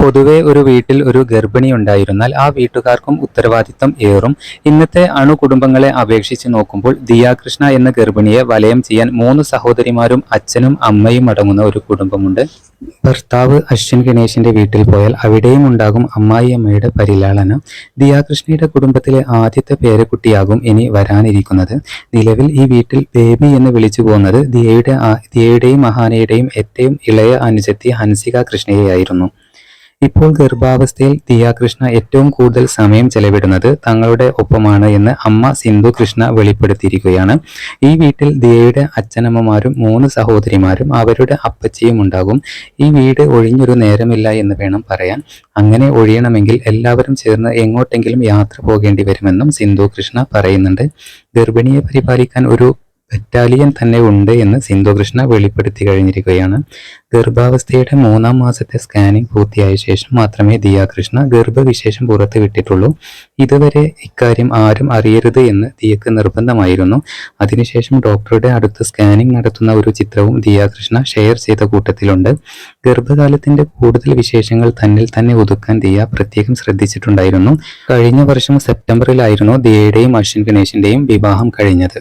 പൊതുവെ ഒരു വീട്ടിൽ ഒരു ഗർഭിണി ഉണ്ടായിരുന്നാൽ ആ വീട്ടുകാർക്കും ഉത്തരവാദിത്തം ഏറും. ഇന്നത്തെ അണുകുടുംബങ്ങളെ അപേക്ഷിച്ച് നോക്കുമ്പോൾ ദിയാകൃഷ്ണ എന്ന ഗർഭിണിയെ വലയം ചെയ്യാൻ മൂന്ന് സഹോദരിമാരും അച്ഛനും അമ്മയും അടങ്ങുന്ന ഒരു കുടുംബമുണ്ട്. ഭർത്താവ് അശ്വിൻ ഗണേശിന്റെ വീട്ടിൽ പോയാൽ അവിടെയും ഉണ്ടാകും അമ്മായിയമ്മയുടെ പരിലാളന. ദിയാകൃഷ്ണയുടെ കുടുംബത്തിലെ ആദ്യത്തെ പേരക്കുട്ടിയാകും ഇനി വരാനിരിക്കുന്നത്. നിലവിൽ ഈ വീട്ടിൽ ബേബി എന്ന് വിളിച്ചു പോകുന്നത് ദിയയുടെ ദിയയുടെയും മഹാനയുടെയും ഏറ്റവും ഇളയ അനുജത്തി ഹൻസിക കൃഷ്ണയെയായിരുന്നു. ഇപ്പോൾ ഗർഭാവസ്ഥയിൽ ദിയാകൃഷ്ണ ഏറ്റവും കൂടുതൽ സമയം ചെലവിടുന്നത് തങ്ങളുടെ ഒപ്പമാണ് എന്ന് അമ്മ സിന്ധു കൃഷ്ണ വെളിപ്പെടുത്തിയിരിക്കുകയാണ്. ഈ വീട്ടിൽ ദിയയുടെ അച്ഛനമ്മമാരും മൂന്ന് സഹോദരിമാരും അവരുടെ അപ്പച്ചിയും ഉണ്ടാകും. ഈ വീട് ഒഴിഞ്ഞൊരു നേരമില്ല എന്ന് വേണം പറയാൻ. അങ്ങനെ ഒഴിയണമെങ്കിൽ എല്ലാവരും ചേർന്ന് എങ്ങോട്ടെങ്കിലും യാത്ര പോകേണ്ടി വരുമെന്നും സിന്ധു കൃഷ്ണ പറയുന്നുണ്ട്. ഗർഭിണിയെ പരിപാലിക്കാൻ ഒരു ബറ്റാലിയൻ തന്നെ ഉണ്ട് എന്ന് സിന്ധു കൃഷ്ണ വെളിപ്പെടുത്തി കഴിഞ്ഞിരിക്കുകയാണ്. ഗർഭാവസ്ഥയുടെ മൂന്നാം മാസത്തെ സ്കാനിംഗ് പൂർത്തിയായ ശേഷം മാത്രമേ ദിയാകൃഷ്ണ ഗർഭവിശേഷം പുറത്തു വിട്ടിട്ടുള്ളൂ ഇതുവരെ ഇക്കാര്യം ആരും അറിയരുത് എന്ന് ദിയക്ക് നിർബന്ധമായിരുന്നു. അതിനുശേഷം ഡോക്ടറുടെ അടുത്ത് സ്കാനിംഗ് നടത്തുന്ന ഒരു ചിത്രവും ദിയാകൃഷ്ണ ഷെയർ ചെയ്ത കൂട്ടത്തിലുണ്ട്. ഗർഭകാലത്തിന്റെ കൂടുതൽ വിശേഷങ്ങൾ തന്നിൽ തന്നെ ഒതുക്കാൻ ദിയ പ്രത്യേകം ശ്രദ്ധിച്ചിട്ടുണ്ടായിരുന്നു. കഴിഞ്ഞ വർഷം സെപ്റ്റംബറിലായിരുന്നു ദിയയുടെയും അശ്വിൻ ഗണേശിന്റെയും വിവാഹം കഴിഞ്ഞത്.